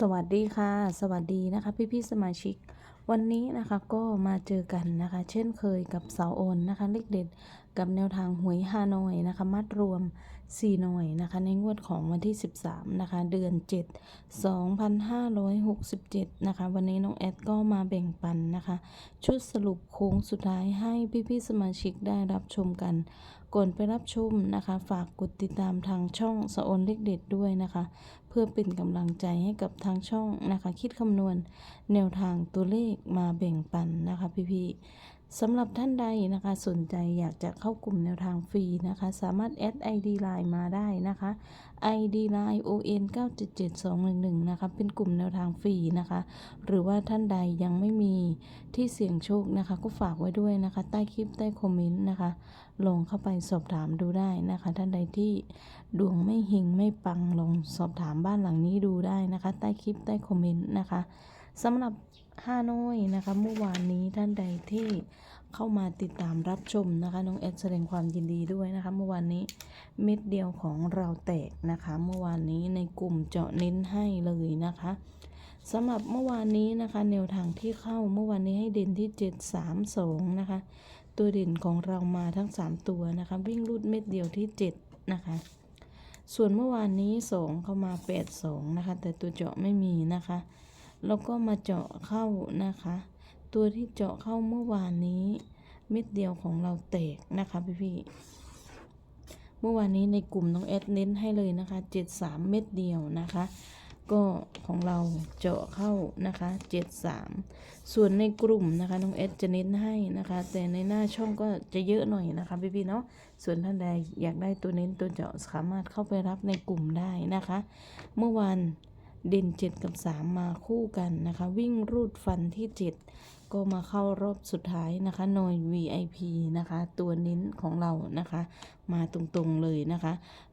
สวัสดีค่ะ สวัสดีนะคะ พี่ๆสมาชิก วันนี้นะคะก็มาเจอกันนะคะ เช่นเคยกับสาวโอนนะคะเลขเด็ด กับแนวทางหวยฮานอยนะคะ มัดรวม 4 หน่วยนะคะ ในงวดของวันที่ 13 นะคะ เดือน 7 2567 นะคะ วันนี้น้องแอดก็มาแบ่งปันนะคะ ชุดสรุปโค้งสุดท้ายให้พี่ๆสมาชิกได้รับชมกัน ก่อนไปรับชมนะคะ ฝากกดติดตามทางช่องสะอนเลขเด็ดด้วยนะคะ เพื่อเป็นกำลังใจให้กับทางช่องนะคะ คิดคำนวณแนวทางตัวเลขมาแบ่งปันนะคะพี่ๆ สำหรับท่านใดนะคะสนใจอยากจะเข้ากลุ่มแนวทางฟรีนะคะ สามารถแอด ID Line มาได้นะคะ ID Line ON 977211 นะคะ เป็นกลุ่มแนวทางฟรีนะคะ หรือว่าท่านใดยังไม่มีที่เสี่ยงโชคนะคะ ก็ฝากไว้ด้วยนะคะ ใต้คลิปใต้คอมเมนต์นะคะ ลงเข้าไปสอบถามดูได้นะคะ ท่านใดที่ดวงไม่เฮงไม่ปังลองสอบถามบ้านหลังนี้ดูได้นะคะ ใต้คลิปใต้คอมเมนต์นะคะ สำหรับฮานอยนะคะเมื่อวานนี้ท่านใดที่เข้ามาติดตามรับชมนะคะน้องแอดแสดงความยินดีด้วยนะคะ เมื่อวานนี้เม็ดเดียวของเราแตกนะคะ เมื่อวานนี้ในกลุ่มเจาะเน้นให้เลยนะคะสำหรับเมื่อวานนี้นะคะ แนวทางที่เข้าเมื่อวานนี้ให้เด่นที่ 732 นะคะ ตัวเด่นของเรามาทั้ง 3 ตัวนะคะ วิ่งรูดเม็ดเดียวที่ 7 นะคะ ส่วนเมื่อวานนี้ 2 เข้ามา 8 2 นะคะ แต่ตัวเจาะไม่มีนะคะ แล้วก็มาเจาะเข้านะคะ ตัวที่เจาะเข้าเมื่อวานนี้เม็ดเดียวของเราแตกนะคะพี่พี่เมื่อวานนี้ในกลุ่มน้องแอดเน้นให้เลยนะคะ 73 เม็ดเดียวนะคะ ก็ของเราเจาะเข้านะคะ 73 ส่วนในกลุ่มนะคะน้องเอสจะเน้นให้นะคะ แต่ในหน้าช่องก็จะเยอะหน่อยนะคะพี่ๆเนาะส่วนท่านใดอยากได้ตัวเน้นตัวเจาะสามารถเข้าไปรับในกลุ่มได้นะคะ เมื่อวาน เด่น 7 กับ 3 มาคู่กันนะคะ วิ่งรูดฟันที่ 7 ก็มาเข้ารอบสุดท้ายนะคะหน่อย VIP นะคะ ตัวเน้นของเรานะคะ มาตรงๆเลยนะคะ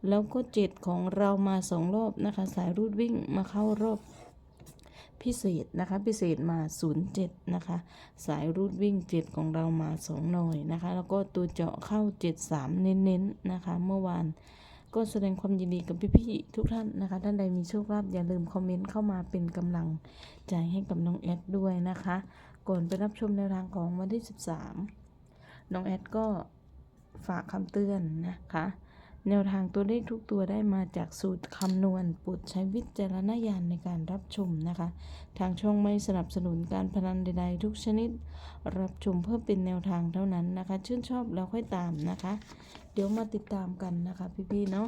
แล้วก็ 7 ของเรามาสองรอบนะคะ สายรูดวิ่งมาเข้ารอบพิเศษนะคะพิเศษมา 07 นะคะ สายรูดวิ่ง 7 ของเรามา 2 หน่อยนะคะ แล้วก็ตัวเจาะเข้า 73 เน้นๆนะคะ เมื่อวาน ก็แสดงความยินดีกับพี่ๆทุกท่านนะคะ ท่านใดมีโชคลาภอย่าลืมคอมเมนต์เข้ามาเป็นกำลังใจให้กับน้องแอดด้วยนะคะ ก่อนไปรับชมแนวทางของวันที่ 13 น้องแอดก็ฝากคำเตือนนะคะ แนวทางตัวเลขทุกตัวได้มาจากสูตรคำนวณโปรดใช้วิจารณญาณในการรับชมนะคะ ทางช่องไม่สนับสนุนการพนันใดๆ ทุกชนิด รับชมเพื่อเป็นแนวทางเท่านั้นนะคะ ชื่นชอบแล้วค่อยตามนะคะ เดี๋ยวมาติดตามกันนะคะพี่ๆเนาะ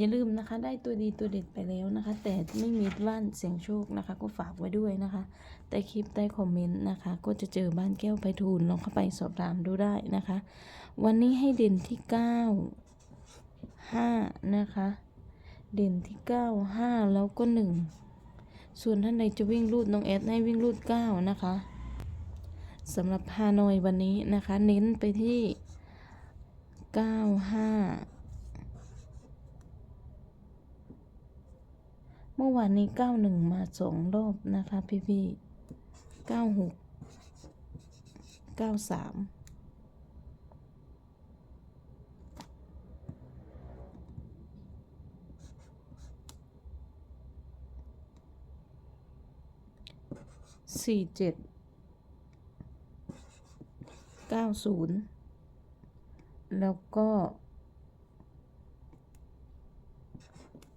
อย่าลืมนะคะ ได้ตัวดีตัวเด็ดไปแล้วนะคะ แต่ไม่มีบ้านเสียงโชคนะคะ ก็ฝากไว้ด้วยนะคะใต้คลิปใต้คอมเมนต์นะคะ ก็จะเจอบ้านแก้วไปทูลลองเข้าไปสอบถามดูได้นะคะ วันนี้ให้เด่นที่เก้าห้านะคะ เด่นที่เก้าห้าแล้วก็หนึ่งส่วนท่านใดจะวิ่งรูดน้องแอดให้วิ่งรูดเก้านะคะสำหรับฮานอยวันนี้นะคะ เน้นไปที่เก้าห้า เมื่อวานนี้เก้าหนึ่งมาสองรอบนะคะ พี่พี่เก้าหกเก้าสามสี่เจ็ดเก้าศูนย์แล้วก็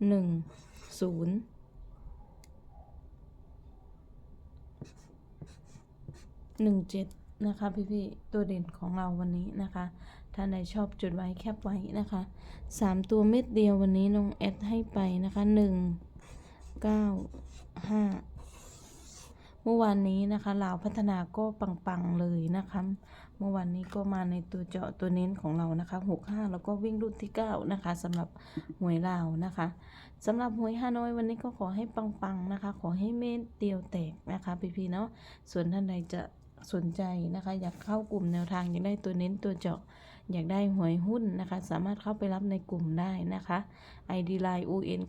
หนึ่ง ศูนย์หนึ่งเจ็ดนะคะพี่ๆตัวเด่นของเราวันนี้นะคะถ้าใดชอบจุดไว้แคปไว้นะคะสามตัวเม็ดเดียววันนี้น้องแอดให้ไปนะคะหนึ่งเก้าห้าเมื่อวานนี้นะคะลาวพัฒนาก็ปังๆเลยนะคะ มื่อวานนี้ก็มาในตัวเจาะตัวเน้นของเรานะคะหกห้าแล้วก็วิ่งรุ่นที่เก้านะคะสำหรับหวยลาวนะคะสำหรับหวยฮานอยวันนี้ก็ขอให้ปังๆนะคะ ขอให้เม็ดเดียวแตกนะคะพี่ๆเนาะส่วนท่านใดจะสนใจนะคะ อยากเข้ากลุ่มแนวทางอยากได้ตัวเน้นตัวเจาะ อยากได้หวยหุ้นนะคะ สามารถเข้าไปรับในกลุ่มได้นะคะ ID Line UN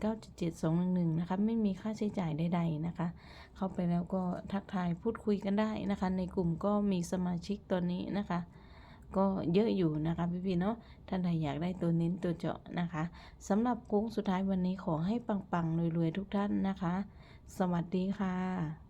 977211 นะคะ ไม่มีค่าใช้จ่ายใดๆนะคะ เข้าไปแล้วก็ทักทายพูดคุยกันได้นะคะ ในกลุ่มก็มีสมาชิกตอนนี้นะคะ ก็เยอะอยู่นะคะพี่ๆเนาะท่านใดอยากได้ตัวเน้นตัวเจาะนะคะสำหรับโค้งสุดท้ายวันนี้ขอให้ปังๆรวยๆทุกท่านนะคะ สวัสดีค่ะ